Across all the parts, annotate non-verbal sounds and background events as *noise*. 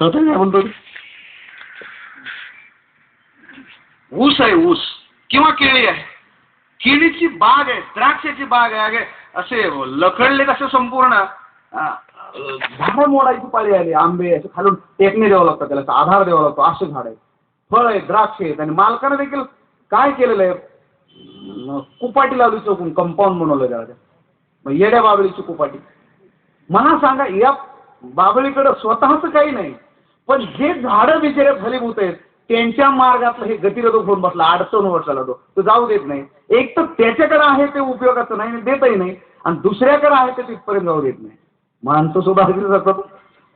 कळतंय काय म्हणतो ऊस आहे ऊस. किंवा केळी आहे. केळीची बाग आहे द्राक्षाची बाग आहे. अगे असे लखडले कसे संपूर्ण झाड झाडं मोडायची पाळी आली. आंबे असे खालून टेकणे द्यावं लागतं त्याला आधार द्यावा लागतो. असं झाड आहे फळ आहे द्राक्ष आहेत. आणि मालकाने देखील काय केलेलं आहे? कुपाटी लावली चौकून कंपाऊंड बनवलं त्याला. मग येड्या बाबळीची कुपाटी. मला सांगा या बाबळीकडं स्वतःच काही नाही. पण जे झाडं बिचारे फलीभूत आहेत त्यांच्या मार्गातलं हे गतिरोधक होऊन बसला अडचण वर्षाला तो. तो जाऊ देत नाही. एक तर त्याच्याकडे आहे ते उपयोगाचं नाही देतही नाही आणि दुसऱ्याकडे आहे ते तिथपर्यंत जाऊ देत नाही. माणसं सुद्धा अगदी जातात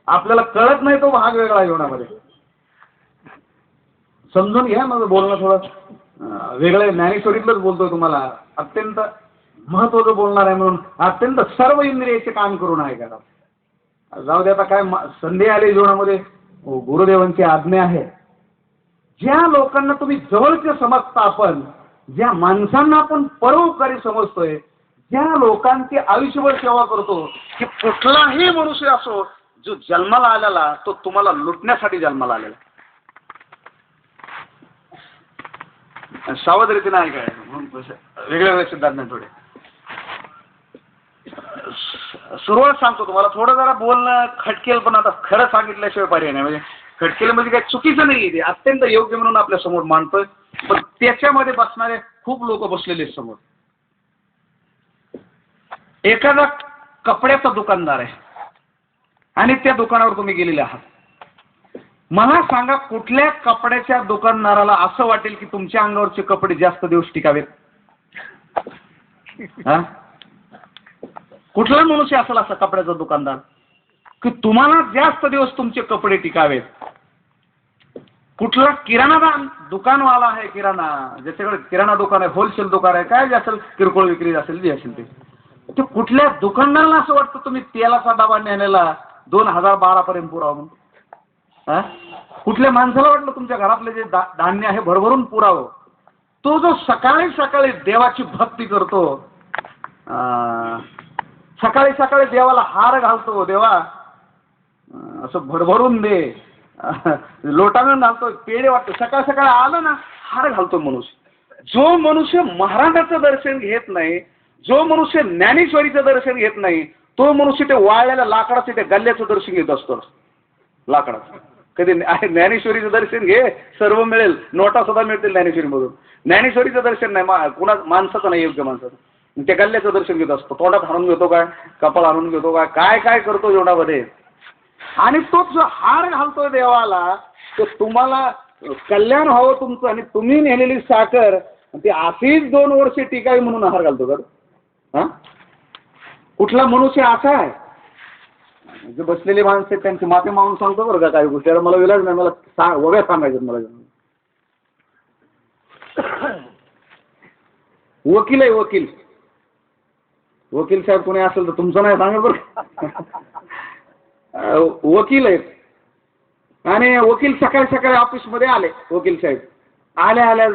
आपल्याला कळत नाही तो भाग वेगळा जीवनामध्ये. समजून घ्या माझं बोलणं थोडं. वेगळं ज्ञानेश्वरीतलंच बोलतोय तुम्हाला. अत्यंत महत्वाचं बोलणार आहे म्हणून. अत्यंत सर्व इंद्रियाचे काम करून आहे का जाऊ दे आता काय संधी आली जीवनामध्ये. गुरुदेवांची आज्ञा आहे. ज्या लोकांना तुम्ही जवळचे समजता आपण ज्या माणसांना आपण परोपकारी समजतोय ज्या लोकांची आयुष्यभर सेवा करतो की कुठलाही मनुष्य असो जो जन्माला आलेला तो तुम्हाला लुटण्यासाठी जन्माला आलेला सावध रीतीने आहे काय म्हणून कसं, सिद्धांत थोडे. सुरुवात सांगतो तुम्हाला. थोडं जरा बोलणं खटकेल पण आता खरं सांगितल्याशिवाय पर्याय नाही. म्हणजे खटकेल म्हणजे काही चुकीचं नाही ते. अत्यंत योग्य म्हणून आपल्यासमोर मांडतोय. पण त्याच्यामध्ये बसणारे खूप लोक बसलेले आहेत समोर. एखादा कपड्याचा दुकानदार आहे. आणि त्या दुकानावर तुम्ही गेलेले आहात. मला सांगा कुठल्या कपड्याच्या दुकानदाराला असं वाटेल की तुमच्या अंगावरचे कपडे जास्त दिवस टिकावेत? कुठला मनुष्य असेल असा कपड्याचा दुकानदार की तुम्हाला जास्त दिवस तुमचे कपडे टिकावेत. कुठला किराणा दुकानवाला आहे किराणा ज्याच्याकडे किराणा दुकान आहे होलसेल दुकान आहे काय जे असेल किरकोळ विक्री असेल जे असेल ते. ते कुठल्या दुकानदाराला असं वाटतं तुम्ही तेलाचा डबा नेलेला दोन हजार बारा पर्यंत पुरावा म्हणून? कुठल्या माणसाला वाटलं तुमच्या घरातले जे धान्य आहे भरभरून पुरावं? तो जो सकाळी सकाळी देवाची भक्ती करतो सकाळी सकाळी देवाला हार घालतो देवा. असं भरभरून दे. *laughs* लोटानं घालतो पेढे वाटतो. सकाळ सकाळी आलं ना हार घालतो मनुष्य. जो मनुष्य महाराजाचं दर्शन घेत नाही जो मनुष्य ज्ञानेश्वरीचं दर्शन घेत नाही तो मनुष्य ते वाळलेल्या लाकडाचं ते गल्ल्याचं दर्शन घेत असतो. लाकडाचं. कधी ज्ञानेश्वरीचं दर्शन घे सर्व मिळेल. नोटा सुद्धा मिळतील ज्ञानेश्वरीमधून. ज्ञानेश्वरीचं दर्शन नाही मा कुणा माणसाचं नाही योग्य माणसाचं. त्या गल्ल्याचं दर्शन घेत असतो. तोंडात हाणून घेतो काय? कपाळ हाणून घेतो काय? काय काय करतो जेवणामध्ये? आणि तो जो हार घालतोय देवाला तो तुम्हाला कल्याण व्हावं तुमचं आणि तुम्ही नेलेली साखर ती अशीच दोन वर्ष टिकावी म्हणून हार घालतो तर हा? कुठला मनुष्य असा आहे? जे बसलेले माणसं आहेत त्यांची माफी मागून सांगतो बरं का काही गोष्टी. आता मला विलाज नाही मला सा वगैरे सांगायचं मला. वकील आहे वकील. वकील साहेब कोणी असेल तर तुमचं नाही सांगा बरं वकील आहेत. आणि वकील सकाळी सकाळी ऑफिसमध्ये आले वकील साहेब. आल्या आल्या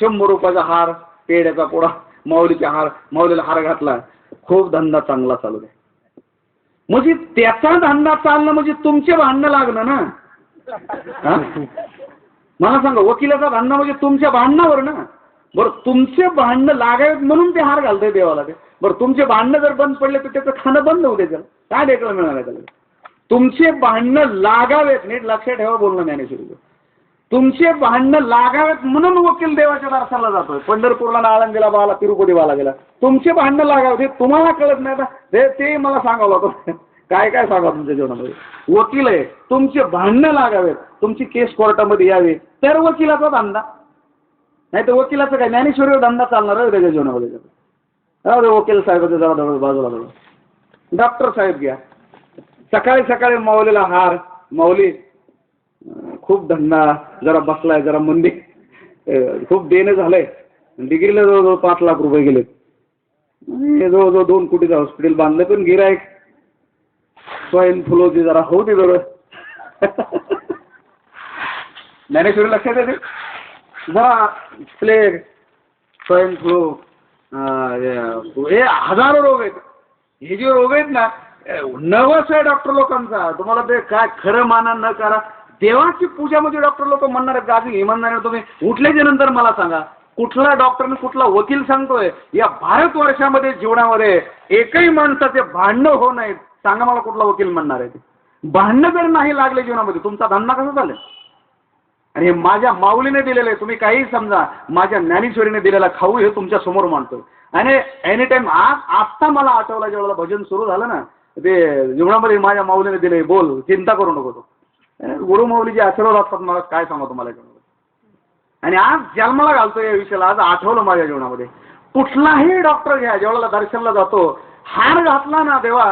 शंभर रुपयाचा हार पेढ्याचा पोळा माऊलीचा हार माऊलीला हार घातला. खूप धंदा चांगला चालू आहे. म्हणजे त्याचा धंदा चालणं म्हणजे तुमचे भांडणं लागणं ना? मला सांगा वकिलाचा भांडणं म्हणजे तुमच्या भांडणावर ना? बरं तुमचे भांडणं लागावेत म्हणून ते हार घालतय देवाला ते. बरं तुमचे भांडणं जर बंद पडले तर त्याचं खाणं बंद होऊ त्याचं काय डेकलं मिळालं त्याला? तुमचे भांडणं लागावेत नीट लक्षात ठेवा बोलणं ज्ञानेश्वरीचं. तुमचे भांडणं लागावेत म्हणून वकील देवाच्या दर्शनाला जातोय. पंढरपूरला आळंदीला बाला तिरुपती बाला गेला. तुमचे भांडणं लागावे हे तुम्हाला कळत नाही तर ते ते मला सांगावं लागतं. काय काय सांगा तुमच्या जीवनामध्ये? वकील आहे तुमचे भांडणं लागावेत. तुमची केस कोर्टामध्ये यावी. तर वकिलाचा धंदा. नाही तर वकिलाचा काय? ज्ञानेश्वरीवर धंदा चालणार आहे त्याच्या जीवनामध्ये. जाऊ दे वकील साहेबाचं जाऊ जवळ बाजूला जवळ डॉक्टर साहेब घ्या. सकाळी सकाळी माऊलीला हार. माऊली खूप धंदा जरा बसलाय जरा मंदी. खूप देणं झालंय. डिग्रीला जवळजवळ पाच लाख रुपये गेले जवळजवळ दोन कोटीचं हॉस्पिटल बांधलं पण गिरायक स्वाईन फ्लूची जरा होऊ दे जरा ज्ञानेश्वरी लक्षात येते? जरा प्लेग स्वाईन फ्लू. हे हजारो रोग आहेत. हे जे रोग आहेत ना नवस आहे डॉक्टर लोकांचा. तुम्हाला ते काय खरं माना न करा. देवाची पूजा म्हणजे डॉक्टर लोक म्हणणार आहेत गाजी इमानदारीने तुम्ही उठल्याच्या नंतर मला सांगा. कुठला डॉक्टरने कुठला वकील सांगतोय या भारतवर्षामध्ये जीवनामध्ये एकही माणसाचे भांडणं होऊ नयेत. सांगा मला कुठला वकील म्हणणार आहे ते. भांडणं जर नाही लागले जीवनामध्ये तुमचा धंदा कसा चालेल? आणि हे माझ्या माऊलीने दिलेलं आहे तुम्ही काही समजा माझ्या ज्ञानेश्वरीने दिलेला खाऊ हे तुमच्यासमोर मांडतोय. आणि एनी टाइम आज आत्ता मला आठवला ज्यावेळेला भजन सुरू झालं ना ते जीवनामध्ये माझ्या माऊलीने दिले बोल चिंता करू नको तो. गुरु माऊलीचे आशीर्वाद असतात मला काय सांगा तुम्हाला आणि आज जन्माला घालतो या विषयाला आज आठवलं माझ्या जीवनामध्ये. कुठलाही डॉक्टर घ्या ज्यावेळेला दर्शनला जातो हार घातला ना देवा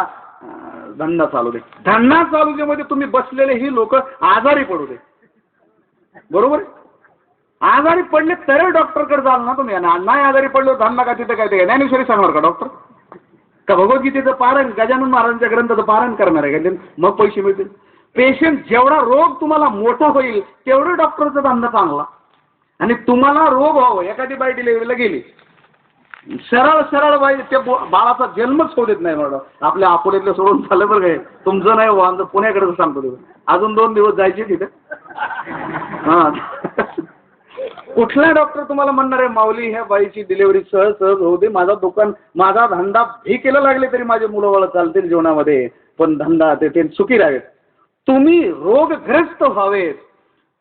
धंदा चालू दे. धंदा चालू दे मध्ये तुम्ही बसलेले ही लोक आजारी पडू दे. बरोबर? आजारी पडले तर डॉक्टरकडे जाल ना तुम्ही. आणि नाही आजारी पडलो धंदा का तिथं काय ते. काय ज्ञानेश्वरी सांगणार का डॉक्टर? का भगवद्गीतेचं पारण गजानन महाराजांच्या ग्रंथाचं पारण करणार आहे का? ते? मग पैसे मिळतील. पेशंट जेवढा रोग तुम्हाला मोठा होईल तेवढं डॉक्टरचा धंदा चांगला. आणि तुम्हाला रोग व्हावं एखादी बाई डिलिव्हरीला गेली. सरळ सरळ बाई त्या बाळाचा जन्मच होऊ देत नाही मॅडम. आपल्या अकोल्यातलं सोडून झालं बरं काय. तुमचं नाही हो आमचं पुण्याकडे सांगतो तुम्ही अजून दोन दिवस जायचे तिथे. हां. कुठला डॉक्टर तुम्हाला म्हणणार आहे माऊली ह्या बाईची डिलिव्हरी सहज सहज होऊ दे. माझा दुकान माझा धंदा भिकेला लागले तरी माझे मुलं बाळ चालतील जीवनामध्ये. पण धंदा ते ते सुखी राहावेत. तुम्ही रोगग्रस्त व्हावेत.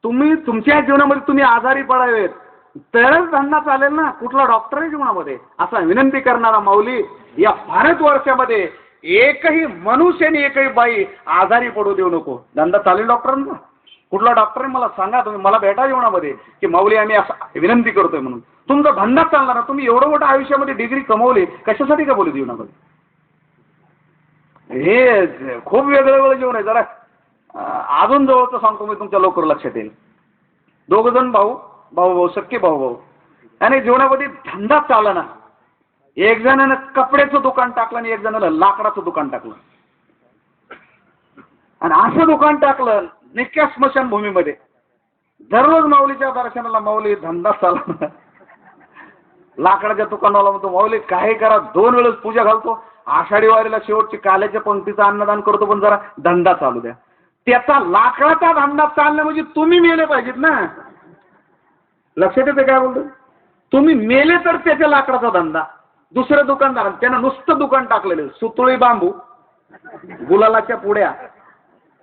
तुम्ही तुमच्या जीवनामध्ये तुम्ही आजारी पडावेत. तरच धंदा चालेल ना कुठला डॉक्टर आहे जीवनामध्ये? असा विनंती करणारा माऊली या भारतवर्षामध्ये एकही मनुष्य आणि एकही बाई आजारी पडू देऊ नको. धंदा चालेल डॉक्टरांचा कुठला डॉक्टर मला सांगा तुम्ही मला भेटा जीवनामध्ये की माऊली आम्ही असं विनंती करतोय म्हणून. तुमचा धंदा चालणार ना तुम्ही एवढं मोठं आयुष्यामध्ये डिग्री कमवली कशासाठी का बोलू जीवनामध्ये? हे खूप वेगळं वेगळं जीवन आहे. जरा अजून जवळचं सांगतो मी तुमच्या लवकर लक्षात येईल. दोघ जण भाऊ भाऊ भाऊ सख्खे भाऊ भाऊ. आणि जीवनामध्ये धंदा चालला एक जणानं कपड्याचं दुकान टाकलं आणि एक जणाला लाकडाचं दुकान टाकलं. आणि असं दुकान टाकलं निक्या स्मशानभूमीमध्ये. दररोज माऊलीच्या दर्शनाला माऊली धंदा चालला लाकडाच्या दुकानाला म्हणतो माऊली काही करा दोन वेळेस पूजा घालतो. आषाढी वारीला शेवटची काल्याच्या पंक्तीचं अन्नदान करतो पण जरा धंदा चालू द्या. त्याचा लाकडाचा धंदा चालणं म्हणजे तुम्ही मेले पाहिजेत ना. लक्षात येते काय बोलतो तुम्ही मेले तर त्याच्या लाकडाचा धंदा. दुसऱ्या दुकानदारांना त्यानं नुसतं दुकान टाकलेलं सुतुळी बांबू गुलालाच्या पुड्या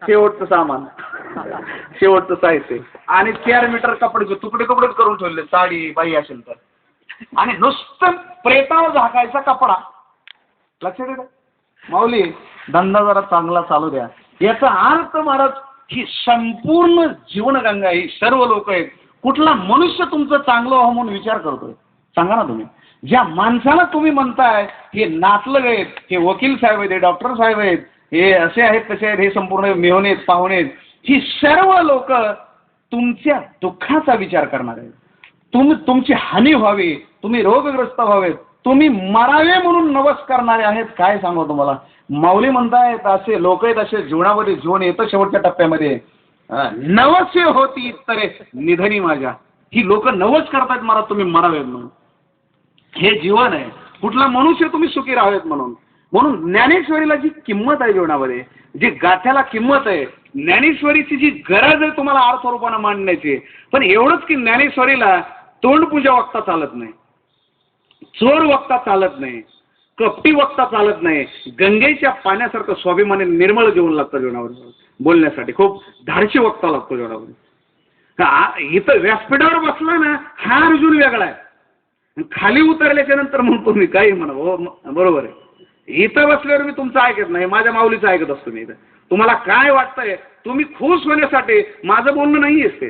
शेवटचं सामान. शेवटचं साहित्य आणि चार मीटर कपड्याचे तुकडे कपडे करून ठेवले साडी बाई असेल तर. आणि नुसतं प्रेतावर झाकायचा कपडा. लक्षात येतं? माऊली धंदा जरा चांगला चालू द्या. याचा अर्थ महाराज ही संपूर्ण जीवनगंगा ही सर्व लोक आहेत. कुठला मनुष्य तुमचं चांगलं व्हावं म्हणून विचार करतोय? सांगा ना तुम्ही. ज्या माणसाला तुम्ही म्हणताय हे नातलग आहेत हे वकील साहेब आहेत हे डॉक्टर साहेब आहेत हे असे आहेत तसे आहेत हे संपूर्ण मेहणे आहेत पाहुणे आहेत. ही सर्व लोक तुमच्या दुःखाचा विचार करणार आहेत. तुम तुमची हानी व्हावी तुम्ही रोगग्रस्त व्हावेत तुम्ही मरावे म्हणून नवस करणारे आहेत काय सांगू तुम्हाला? माऊली म्हणतायत असे लोक आहेत असे जीवनामध्ये जीवन येतं शेवटच्या टप्प्यामध्ये. नवसे होती तरे निधनी माझ्या. ही लोक नवस करतायत मला तुम्ही मरावेत म्हणून. हे जीवन आहे. कुठला मनुष्य तुम्ही सुखी राहावेत म्हणून. म्हणून ज्ञानेश्वरीला जी किंमत आहे जीवनामध्ये जी गाथ्याला किंमत आहे ज्ञानेश्वरीची जी गरज आहे तुम्हाला अर्थरूपानं मांडण्याची पण एवढंच की ज्ञानेश्वरीला तोंडपूजा वक्ता चालत नाही चोर वक्ता चालत नाही कपटी वक्ता चालत नाही गंगेच्या पाण्यासारखं स्वाभिमाने निर्मळ जीवन लागतं जीवनावर बोलण्यासाठी. खूप धाडशी वक्ता लागतो जीवनामध्ये का इथं व्यासपीठावर बसला ना हा अर्जुन वेगळा आहे. खाली उतरल्याच्या नंतर म्हणतो मी काही म्हणा हो बरोबर आहे. इथं बसल्यावर मी तुमचं ऐकत नाही माझ्या माऊलीचं ऐकत असतो मी इथं. तुम्हाला काय वाटतंय? तुम्ही खुश होण्यासाठी माझं बोलणं नाही असते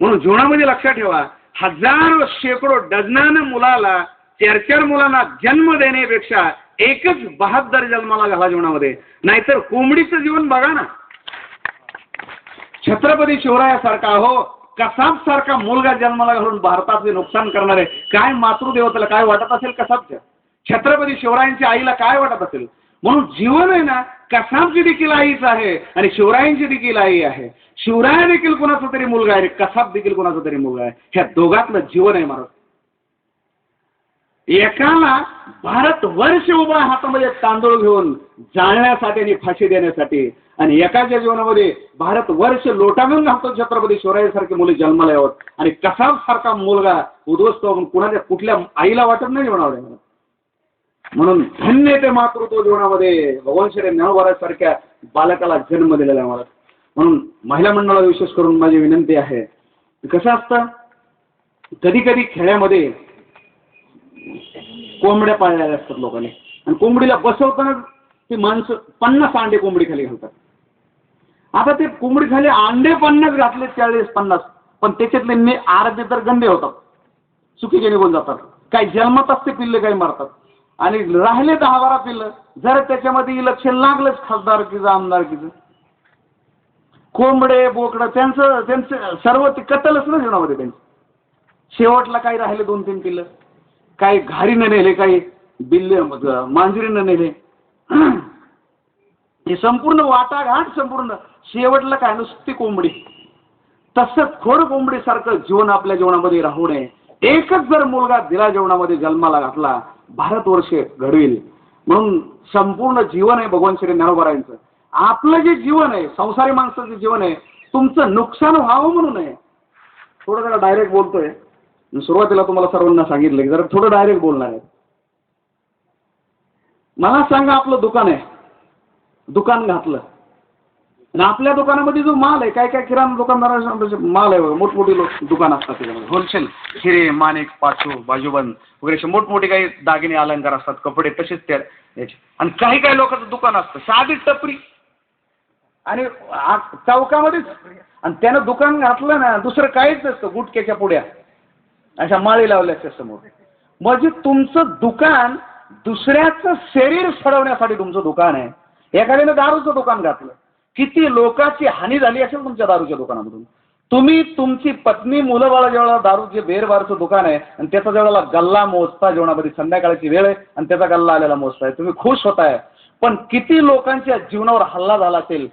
म्हणून जीवनामध्ये लक्षात ठेवा हजारो शेकडो डझनानं मुलाला चार चार मुलांना जन्म देण्यापेक्षा एकच बहात्तर जन्माला घाला जीवनामध्ये. नाहीतर कोंबडीचं जीवन बघा ना. छत्रपती शिवरायासारखा हो कसाब सारखा मुलगा जन्माला घालून भारताचे नुकसान करणारे काय मातृदेवतेला काय वाटत असेल कसाबच्या छत्रपती शिवरायांच्या आईला काय वाटत असेल? म्हणून जीवन आहे ना कसाबची देखील आईच आहे आणि शिवरायांची देखील आई आहे. शिवराय देखील कोणाचा तरी मुलगा आहे कसाब देखील कोणाचा तरी मुलगा आहे. ह्या दोघातलं जीवन आहे महाराज एकाला भारत वर्ष उभा हातामध्ये तांदूळ घेऊन जाळण्यासाठी आणि फाशी देण्यासाठी आणि एकाच्या जीवनामध्ये भारत वर्ष लोटावून घालतो छत्रपती शिवरायासारखे मुले जन्माला यावं आणि कसाब सारखा मुलगा उद्ध्वस्त होऊन कुणाच्या कुठल्या आईला वाटत नाही म्हणावं म्हणून धन्य ते मातृत्व जीवनामध्ये भगवान श्री ज्ञानोबारासारख्या बालकाला जन्म दिलेला आहे मला म्हणून महिला मंडळाला विशेष करून माझी विनंती आहे कसं असतं? कधी कधी खेड्यामध्ये कोंबड्या पाळलेल्या असतात लोकांनी. आणि कोंबडीला बसवताना ती माणसं पन्नास अंडे कोंबडी खाली घालतात. आता ते कोंबडी खाली अंडे पन्नास घातले चाळीस पन्नास. पण त्याच्यातले मी अर्धे तर गंदे होतात. चुकीचे निघून जातात. काही जन्मत असते पिल्ले काही मारतात. आणि राहिले दहा बारा पिल्लं जर त्याच्यामध्ये इलेक्शन लागलंच खासदारकीचं आमदारकीचं. कोंबडे बोकडं त्यांचं त्यांचं सर्व ते कत्तलच ना जीवनामध्ये त्यांचं. शेवटला काही राहिले दोन तीन पिल्लं. काही घारीनं नेले काही बिल्ले मांजरीनं नेले. *clears throat* हे संपूर्ण वाटाघाट संपूर्ण. शेवटला काय? नुसती कोंबडी. तसंच खोड कोंबडीसारखं जीवन आपल्या जीवनामध्ये राहू नये. एकच जर मुलगा दिला जीवनामध्ये जन्माला घातला भारतवर्ष घडवेल. म्हणून संपूर्ण जीवन आहे भगवान श्री ज्ञानोबारायांचं. आपलं जे जीवन आहे संसारी माणसाचं जीवन आहे तुमचं नुकसान व्हावं म्हणून आहे. थोडं जरा डायरेक्ट बोलतोय. सुरुवातीला तुम्हाला सर्वांना सांगितलं की जरा थोडं डायरेक्ट बोलणार आहे. मला सांगा आपलं दुकान आहे. दुकान घातलं. आणि आपल्या दुकानामध्ये जो माल आहे काय काय किराणा दुकानदारांचा म्हणजे माल आहे बघा, मोठमोठी लोक दुकान असतात त्याच्यामध्ये. होलसेल हिरे माणिक पाचू बाजूबंद वगैरे असे मोठमोठे काही दागिने अलंकार असतात कपडे तसेच त्या याचे. आणि काही काही लोकांचं दुकान असतं साधी टपरी. आणि चौकामध्येच. आणि त्यानं दुकान घातलं ना दुसरं काहीच नसतं गुटक्याच्या पुड्या. अशा माळी लावल्याच्या समोर. म्हणजे तुमचं दुकान दुसऱ्याचं शरीर सडवण्यासाठी तुमचं दुकान आहे. एखाद्यानं दारूचं दुकान घातलं. किती लोकांची हानी झाली असेल तुमच्या दारूच्या दुकानामधून? तुम्ही तुमची पत्नी मुलं बाळा जेवढा दारूचे बेरबारचं दुकान आहे आणि त्याचा जेवढा गल्ला मोजता जेवणामध्ये संध्याकाळची वेळ आहे आणि त्याचा गल्ला आलेला मोजताय. तुम्ही खुश होताय. पण किती लोकांच्या जीवनावर हल्ला झाला असेल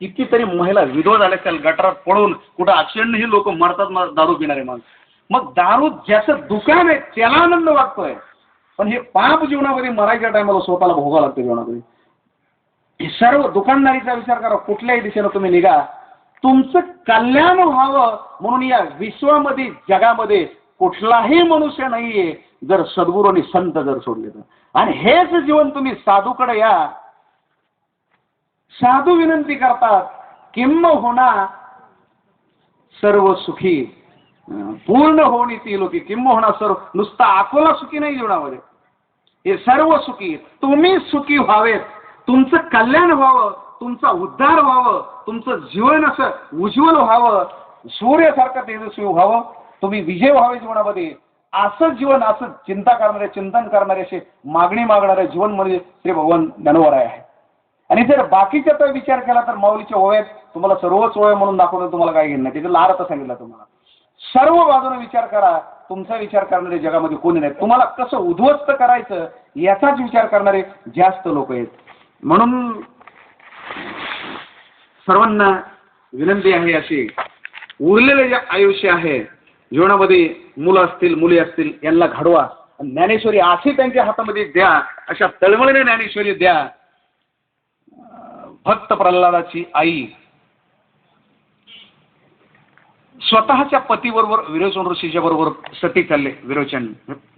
कितीतरी महिला विधवा झाल्या असेल गटारात पडून कुठं ऍक्सिडेंटही लोक मरतात मग दारू पिणारे माणसं. मग दारू ज्याचं दुकान आहे त्याला आनंद वाटतोय. पण हे पाप जीवनामध्ये मरायच्या टायमाला स्वतःला भोगावं लागतं जीवनामध्ये सर्व दुकानदारीचा विचार करा कुठल्याही दिशेनं तुम्ही निघा. तुमचं कल्याण व्हावं म्हणून या विश्वामध्ये जगामध्ये कुठलाही मनुष्य नाहीये जर सद्गुरू आणि संत जर सोडले तर. आणि हेच जीवन तुम्ही साधूकडे या. साधू विनंती करतात किंम होणा सर्व सुखी. पूर्ण होणी ती लोकी. किंम होणार सर्व नुसता अकोला सुखी नाही जीवनामध्ये. हे सर्व सुखी. तुम्ही सुखी व्हावेत. तुमचं कल्याण व्हावं तुमचा उद्धार व्हावं तुमचं जीवन असं उज्ज्वल व्हावं सूर्यासारखं तेजस्वी व्हावं तुम्ही विजय व्हावे जीवनामध्ये. असं जीवन असं चिंता करणारे चिंतन करणारे असे मागणी मागणारे जीवन म्हणजे श्री भगवान ज्ञानोबराय आहे. आणि जर बाकीचा तर विचार केला तर माऊलीच्या ओव्यात तुम्हाला सर्वच ओव्या म्हणून दाखवणं तुम्हाला काय घेणं नाही. तिथे लार आता सांगितलं तुम्हाला. सर्व बाजूने विचार करा तुमचा विचार करणारे जगामध्ये कोणी नाही तुम्हाला कसं उद्ध्वस्त करायचं याचाच विचार करणारे जास्त लोक आहेत. म्हणून सर्वांना विनंती आहे अशी उरलेलं जे आयुष्य आहे जीवनामध्ये मुलं असतील मुली असतील यांना घडवा. ज्ञानेश्वरी अशी त्यांच्या हातामध्ये द्या अशा तळमळीने ज्ञानेश्वरी द्या. भक्त प्रल्हादाची आई स्वतःच्या पतीबरोबर विरोचन ऋषीच्या बरोबर सती चालले विरोचन.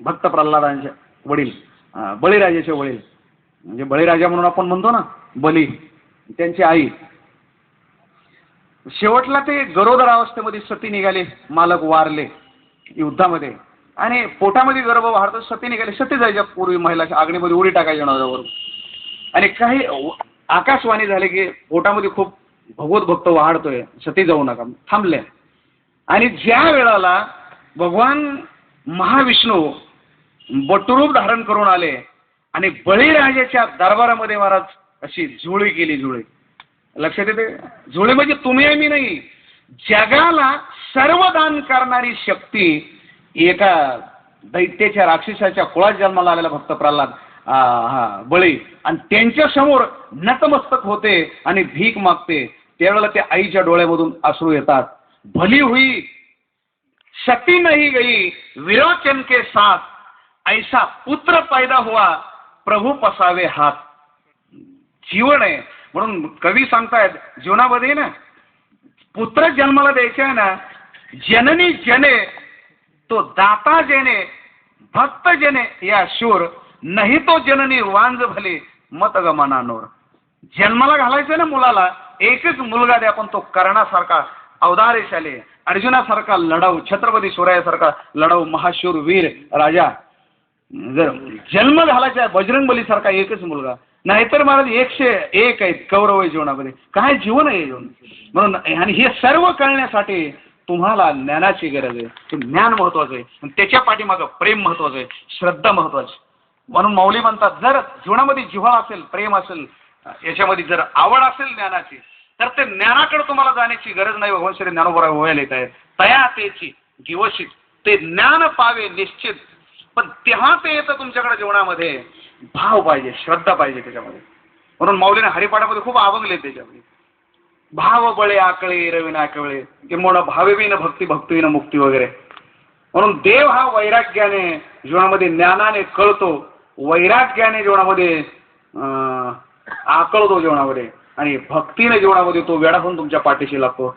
भक्त प्रल्हादांच्या वडील बळीराजाचे वडील. म्हणजे बळीराजा म्हणून आपण म्हणतो ना बली त्यांची आई. शेवटला ते गरोदर अवस्थेमध्ये सती निघाले मालक वारले युद्धामध्ये. आणि पोटामध्ये गर्भ वाढतो सती निघाले सती जायच्या पूर्वी महिला आगणीमध्ये उडी टाकायच्या नजावर आणि काही आकाशवाणी झाले की पोटामध्ये खूप भगवत भक्त वाढतोय सती जाऊ नका थांबले. आणि ज्या वेळाला भगवान महाविष्णू बटरूप धारण करून आले आणि बळीराजाच्या दरबारामध्ये महाराज अशी झुळी केली झुळी. लक्षात येते झुळी म्हणजे तुम्ही मी नाही. जगाला सर्व दान करणारी शक्ती एका दैत्याच्या राक्षसाच्या कुळात जन्माला आलेला भक्त प्रल्हाद हा बळी. आणि त्यांच्यासमोर नतमस्तक होते आणि भीक मागते. त्यावेळेला त्या आईच्या डोळ्यामधून आसरू येतात. भली हुई सती नाही गई विरोचन के साथ. ऐसा पुत्र पैदा हुआ प्रभू पसावे हात. जीवन आहे. म्हणून कवी सांगतायत जीवनामध्ये ना पुत्र जन्माला द्यायचे आहे ना जननी जने तो दाता जेने भक्त जेने या शूर नाही तो जननी वांज भले मत गमनानोर जन्माला घालायचं ना मुलाला एकच मुलगा द्या पण तो कर्णासारखा अवधारेशाले अर्जुनासारखा लढाऊ छत्रपती शिवरायासारखा लढाऊ महाशूर वीर राजा जर जन्म घालायचा आहे बजरंग बलीसारखा एकच मुलगा नाहीतर महाराज एकशे एक आहेत कौरव आहे जीवनामध्ये. काय जीवन आहे जीवन? म्हणून आणि हे सर्व कळण्यासाठी तुम्हाला ज्ञानाची गरज आहे. ते ज्ञान महत्वाचं आहे. आणि त्याच्या पाठीमागं प्रेम महत्वाचं आहे. श्रद्धा महत्वाची म्हणून माऊली म्हणतात जर जीवनामध्ये जिव्हाळा असेल प्रेम असेल याच्यामध्ये जर आवड असेल ज्ञानाची तर ते ज्ञानाकडे तुम्हाला जाण्याची गरज नाही. भगवान श्री ज्ञानोबरा व्हायला येत आहे तया तेची जीवशी ते ज्ञान पावे निश्चित. पण तेव्हा ते येतं तुमच्याकडे जीवनामध्ये भाव पाहिजे श्रद्धा पाहिजे त्याच्यामध्ये. म्हणून माऊलीने हरिपाठामध्ये खूप आवंगले त्याच्यामध्ये. भाव बळे आकळे रवीना आकळे किंवा भावेबीन न भक्ती भक्तीविन मुक्ती वगैरे. म्हणून देव हा वैराग्याने जीवनामध्ये ज्ञानाने कळतो. वैराग्याने जीवनामध्ये अं, आकळतो जीवनामध्ये. आणि भक्तीने जीवनामध्ये तो वेडा होऊन तुमच्या पाठीशी लागतो.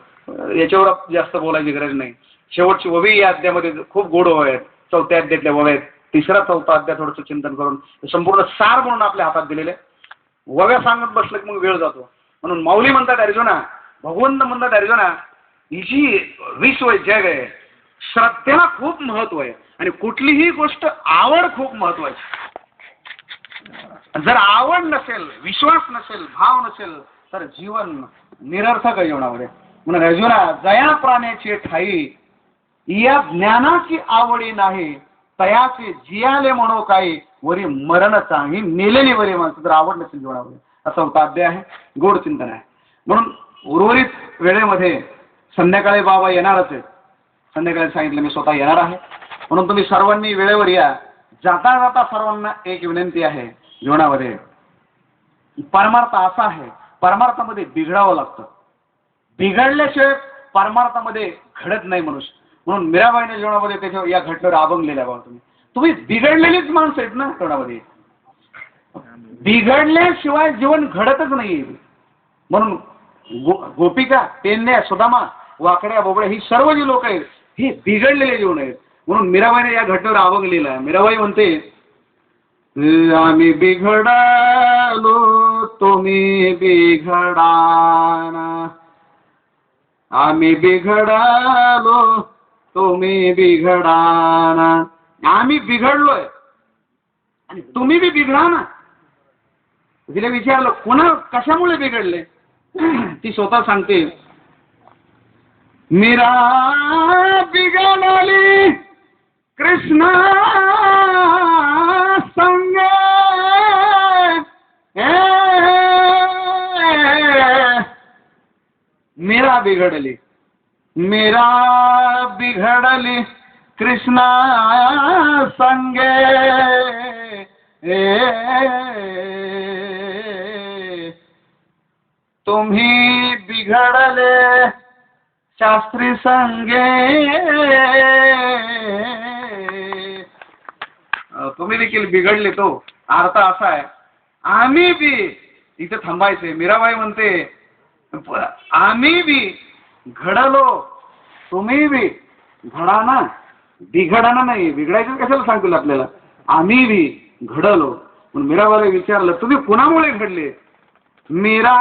याच्यावर जास्त बोलायची गरज नाही. शेवटची ववी या अध्यामध्ये खूप गोड ओव्या आहेत. चौथ्या अध्यातल्या ओव्या आहेत. तिसरा चौथा अध्याय थोडंसं चिंतन करून संपूर्ण सार म्हणून आपल्या हातात दिलेले वव्या सांगत बसलं की मग वेळ जातो. म्हणून माऊली म्हणतात अरिजोना भगवंत म्हणतात अरिजोना ही जी विश्व जग आहे श्रद्धेला खूप महत्त्व आहे आणि कुठलीही गोष्ट आवड खूप महत्वाची जर आवड नसेल विश्वास नसेल भाव नसेल तर जीवन निरर्थक जीवनामध्ये. म्हणून अर्जुना जया प्राण्याची ठाई या ज्ञानाची आवडी नाही तयाचे जियाले म्हणो काही वरी मरण चांगली नेलेली वरी माणसं तर आवड नसेल जीवनामध्ये असा होता अध्याय आहे गोड चिंतन आहे. म्हणून उर्वरित वेळेमध्ये संध्याकाळी बाबा येणारच आहे संध्याकाळी सांगितलं मी स्वतः येणार आहे. म्हणून तुम्ही सर्वांनी वेळेवर या. जाता जाता सर्वांना एक विनंती आहे जीवनामध्ये. परमार्थ असा आहे परमार्थामध्ये बिघडावं लागतं. बिघडल्याशिवाय परमार्थामध्ये घडत नाही मनुष्य. म्हणून मीराबाईने जीवनामध्ये त्याच्या या घटनेवर आबंगलेल्या बघा तुम्ही. तुम्ही बिघडलेलीच माणसं आहेत ना जीवनामध्ये. बिघडल्याशिवाय जीवन घडतच नाही म्हणून गो गोपिका पेन्या सुदामा वाकड्या बोबड्या ही सर्व जी लोक आहेत ही बिघडलेले जीवन आहेत. म्हणून मीराबाईने या घटनेवर अभंगलेलं आहे. मीराबाई म्हणते आम्ही बिघडालो तुम्ही बिघडाना. आम्ही बिघडालो तुम्ही बिघडाना. आम्ही बिघडलोय. आणि तुम्ही बी बिघडा ना तिला विचारलं कोणा कशामुळे बिघडले? *clears throat* ती स्वतः सांगते मीरा बिघडली. कृष्ण संग. मीरा बिघडली. मीरा बिघडली कृष्णा संगे। तुम्ही बिघडले शास्त्री संगे। तुम्ही देखील बिघडले तो. अर्थ असा आहे. आम्ही बी इथे थांबायचे. मीराबाई म्हणते आम्ही बी घडलो तुम्ही बी घडा ना बिघडाना नाही बिघडायचं कशाला सांगतील आपल्याला आम्ही बी घडलो पण मीराबाईला विचारलं तुम्ही कुणामुळे घडले मीरा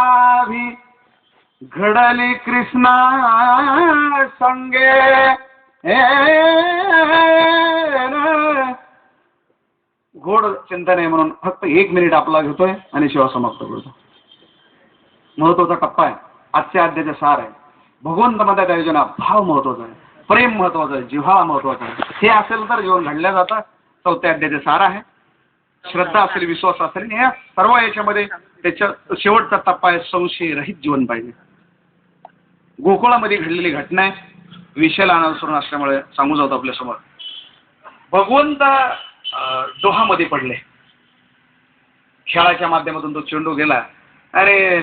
भी घडली कृष्णा संगे ए गोड चिंतन आहे म्हणून फक्त एक मिनिट आपला घेतोय आणि शिवा समाप्त करतो महत्त्वाचा टप्पा आहे आजच्या अध्याचा सार आहे भगवंत मध्ये योजना भाव महत्त्वाचा आहे प्रेम महत्वाचं आहे जिव्हाळा महत्त्वाचा आहे. हे असेल तर जीवन घडल्या जातं. चौथ्या अध्याचे सार आहे. श्रद्धा असेल विश्वास असेल या सर्व याच्यामध्ये त्याच्या शेवटचा टप्पा आहे संशय रहित जीवन पाहिजे. गोकुळामध्ये घडलेली घटना आहे. विषयाला अनुसरून असल्यामुळे सांगू जातो आपल्यासमोर भगवंत डोहामध्ये पडले. खेळाच्या माध्यमातून तो चेंडू गेला. अरे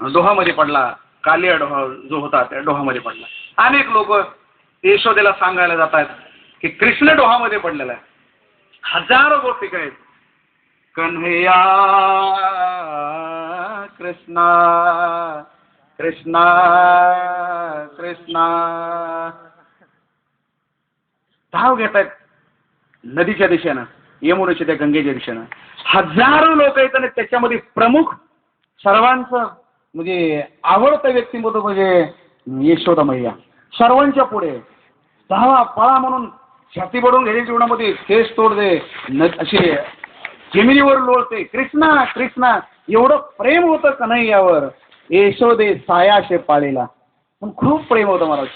डोहामध्ये पडला. कालिया डोहा जो होता त्या डोहामध्ये पडला. अनेक लोक यशोदेला सांगायला जात आहेत की कृष्ण डोहामध्ये पडलेला आहे. हजारो गोष्टी आहेत? कन्हैया कृष्णा कृष्णा कृष्णा. धाव घेत आहेत नदीच्या दिशेनं यमुनेच्या त्या गंगेच्या दिशेनं. हजारो लोक आहेत आणि त्याच्यामध्ये प्रमुख सर्वांचं म्हणजे आवडतं व्यक्तिमत्व म्हणजे यशोदा मैया. सर्वांच्या पुढे सहा पळा म्हणून छाती पडून गेली जीवनामध्ये केस तोड दे. न असे जमिनीवर लोळते. कृष्णा कृष्णा एवढं प्रेम होतं कन्हैयावर यशोदे सायाशे पाळीला. पण खूप प्रेम होतं महाराज.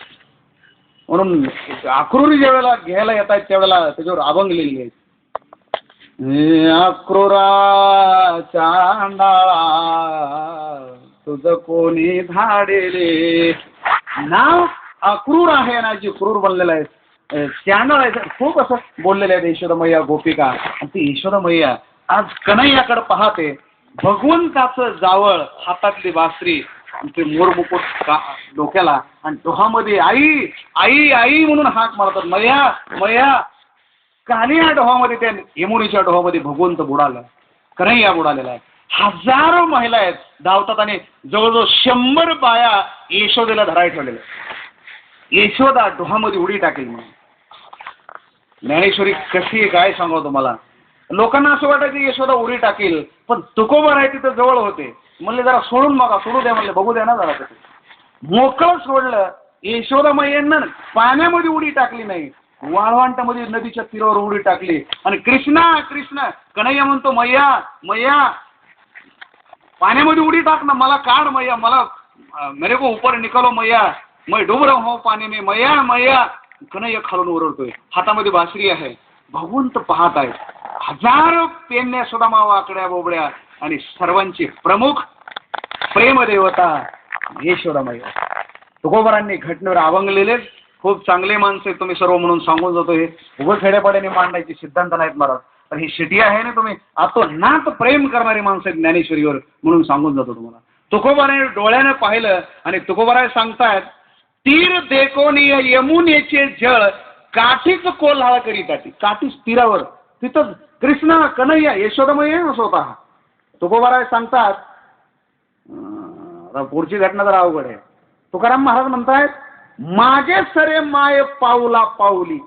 म्हणून अक्रूरी ज्या वेळेला घ्यायला येत आहेत त्यावेळेला त्याच्यावर अभंगलेली आहेत. अक्रूरा चांडाळा. तुझं कोणी धाडे रे नाव अक्रूर आहे ना जी क्रूर बनलेलं आहे. त्यानं आहे खूप असं बोललेलं आहे यशोदमय्या गोपिका. आणि ती यशोदमय्या आज कन्हैयाकडे पाहते. भगवंताचं जावळ हातातली बासरी आमचे ते मोरमुकुट का डोक्याला. आणि डोहामध्ये आई आई आई म्हणून हाक मारतात. मया मया. काली या डोहामध्ये त्या यमुनीच्या डोहामध्ये भगवंत बुडाला. कन्हैया बुडालेला आहे. हजारो महिला आहेत धावतात आणि जवळजवळ शंभर बाया यशोदेला धराय ठेवलेल्या यशोदा डोहामध्ये उडी टाकेल म्हणून. ज्ञानेश्वरी कशी आहे काय सांगावं तुम्हाला? लोकांना असं वाटायचं की यशोदा उडी टाकेल पण तुकोबर आहे तिथं जवळ होते. म्हणले जरा सोडून बघा सोडू द्या म्हणले बघू द्या ना जरा कसं मोकळं सोडलं. यशोदा मैयांना पाण्यामध्ये उडी टाकली नाही. वाळवंटामध्ये नदीच्या तीरावर उडी टाकली. आणि कृष्णा कृष्णा कन्हैया म्हणतो मैया मैया पाण्यामध्ये उडी टाक ना मला काढ मैया मला मेरे को ऊपर निकालो मैया. मैं डूब रहा हूँ पाणी में. मैया मैया. कन्हैया खालून ओरडतोय. हातामध्ये बासरी आहे. भगवंत पाहत आहे हजारो पेन्या सुदामा वाकड्या बोबड्या आणि सर्वांची प्रमुख प्रेमदेवता यशोदामय्या तुकोबरांनी घटनेवर आवंगलेले खूप चांगले माणसं आहेत तुम्ही सर्व म्हणून सांगून जातो हे. उभं खेड्यापाड्याने मांडायचे सिद्धांत नाहीत महाराज. तर ही शिटी आहे ना तुम्ही? आतो नात प्रेम करणारी माणसं आहेत ज्ञानेश्वरीवर म्हणून सांगून जातो तुम्हाला. तुकोबाने डोळ्यानं पाहिलं आणि तुकोबाराय सांगतायत तीर देखोनीय यमुनेचे जळ काठीच कोल्हाळ करी काठी. काठीच तीरावर. तिथं कृष्णा कन्हैया यशोदमय स्वतः. तुकोबाराय सांगतात पुढची घटना जरा अवघड आहे. तुकाराम महाराज म्हणतायत मागे सरे माय पाऊला पाऊली.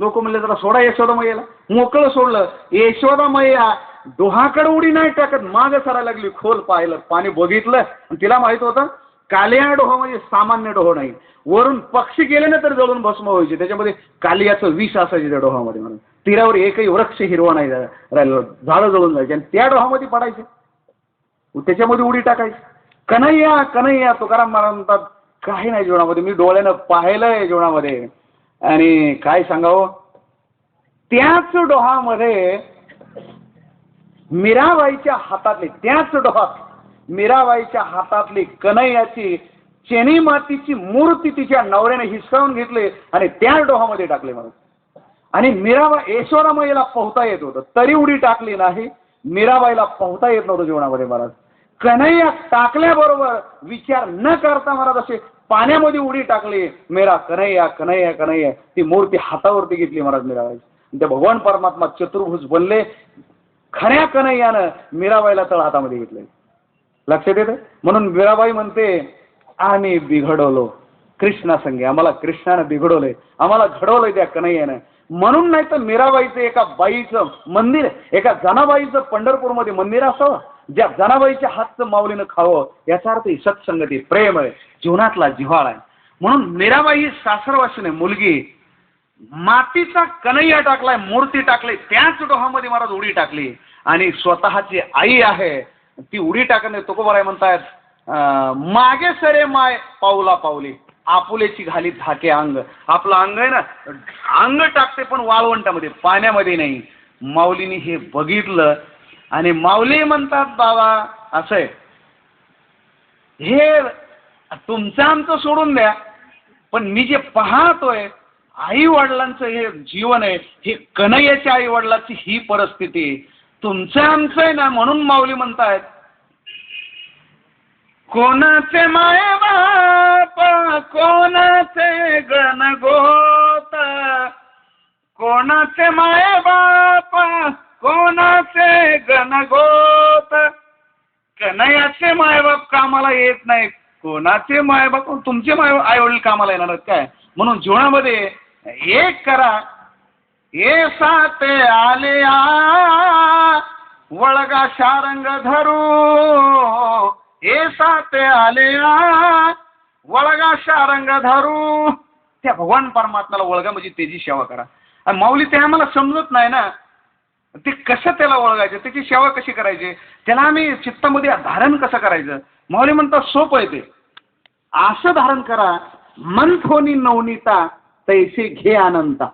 लोक म्हणले जरा सोडा यशोदमयेला. मोकळं सोडलं. यशोदामय्या डोहाकडे उडी नाही टाकत माग सरायला लागली खोल पाहिलं पाणी बघितलं. आणि तिला माहीत होतं कालिया डोह म्हणजे सामान्य डोह नाही. वरून पक्षी गेले ना तर जळून भस्म व्हायचे. त्याच्यामध्ये कालियाचं विष असायचे त्या डोहामध्ये म्हणून. तीरावर एकही वृक्ष हिरवा नाही राहिलं झाडं जळून जायचे आणि त्या डोहामध्ये पडायचे. त्याच्यामध्ये उडी टाकायची. कन्हैया कन्हैया तुकाराम महाराज म्हणतात काही नाही जीवनामध्ये. मी डोळ्यानं पाहिलंय जीवनामध्ये. आणि काय सांगावं? त्याच डोहामध्ये मीराबाईच्या हातातली त्याच डोहात मीराबाईच्या हातातली कन्हैयाची चेनी मातीची मूर्ती तिच्या नवऱ्याने हिसकावून घेतली आणि त्या डोहामध्ये टाकले म्हणून. आणि मीराबाई यशोरामाईला पोहता येत होतं. तरी उडी टाकली नाही. मीराबाईला पोहता येत नव्हतं जीवनामध्ये महाराज. कन्हैया टाकल्याबरोबर विचार न करता महाराज असे पाण्यामध्ये उडी टाकली. मेरा कन्हैया कन्हैया कन्हैया. ती मूर्ती हातावरती घेतली महाराज मीराबाई त्या भगवान परमात्मा चतुर्भुज बनले खऱ्या कन्हैयानं मीराबाईला तळ हातामध्ये घेतले लक्षात येतं? म्हणून मीराबाई म्हणते आम्ही बिघडवलो. कृष्णा संगे आम्हाला कृष्णानं बिघडवलंय. आम्हाला घडवलंय त्या कन्हैयानं. म्हणून नाही तर मीराबाईचं एका बाईचं मंदिर एका जनाबाईचं पंढरपूरमध्ये मंदिर असावं ज्या जनाबाईच्या हातचं माऊलीनं खावं याचा अर्थ ही सत्संगती प्रेम आहे जीवनातला जिव्हाळा आहे. म्हणून मीराबाई ही सासरवासीने मुलगी मातीचा कन्हैया टाकलाय मूर्ती टाकली त्याच डोहामध्ये महाराज उडी टाकली. आणि स्वतःची आई आहे ती उडी टाकणे तुकोबाराय म्हणतायत मागे सरे माय पाऊला पावली आपुलेची घाली धाके अंग. आपलं अंग आहे ना अंग टाकते पण वाळवंटामध्ये पाण्यामध्ये नाही. माऊलीने हे बघितलं आणि माऊली म्हणतात बाबा असं आहे हे तुमचं आमचं सोडून द्या पण मी जे पाहतोय आई वडिलांचं हे जीवन आहे हे कन्हैयाच्या आई वडिलांची ही परिस्थिती तुमचं आमचं आहे ना म्हणून माऊली म्हणतायत. कोणाचे माय बाप कोणाचे गणगोत कोणाचे माय बाप कोणाचे गणगोत कन्हैयाचे मायबाप कामाला येत नाही कोणाचे मायबाप तुमचे माय आई वडील कामाला येणार आहेत काय? म्हणून जीवनामध्ये एक करा. ये साते आले वळगा शारंग धरू. ये साते आले वळगा शारंग धरू. त्या भगवान परमात्म्याला वळगा म्हणजे त्याची सेवा करा. आणि माऊली ते आम्हाला समजत नाही ना. ते कसं त्याला ओळखायचं त्याची सेवा कशी करायची? त्याला आम्ही चित्तामध्ये धारण कसं करायचं? माऊली म्हणतात सोपं आहे ते. असं धारण करा. मन थोनी नवनीता तैसे घे आनंदा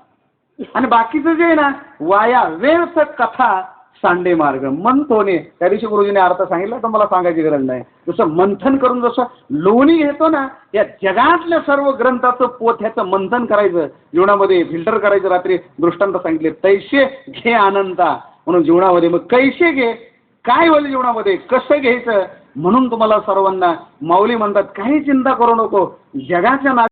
आणि बाकीचं जे आहे ना वाया वेळच कथा सांडे मार्ग. मंथोने त्या दिवशी गुरुजीने अर्थ सांगितला तर मला सांगायची गरज नाही. जसं मंथन करून जसं लोणी घेतो ना या जगातल्या सर्व ग्रंथाचं पोत ह्याचं मंथन करायचं. जीवनामध्ये फिल्टर करायचं. रात्री दृष्टांत सांगितले तैसे घे आनंदा म्हणून जीवनामध्ये मग कैसे घे? काय होईल जीवनामध्ये? कसं घ्यायचं? म्हणून तुम्हाला सर्वांना माऊली म्हणतात काही चिंता करू नको. जगाच्या ना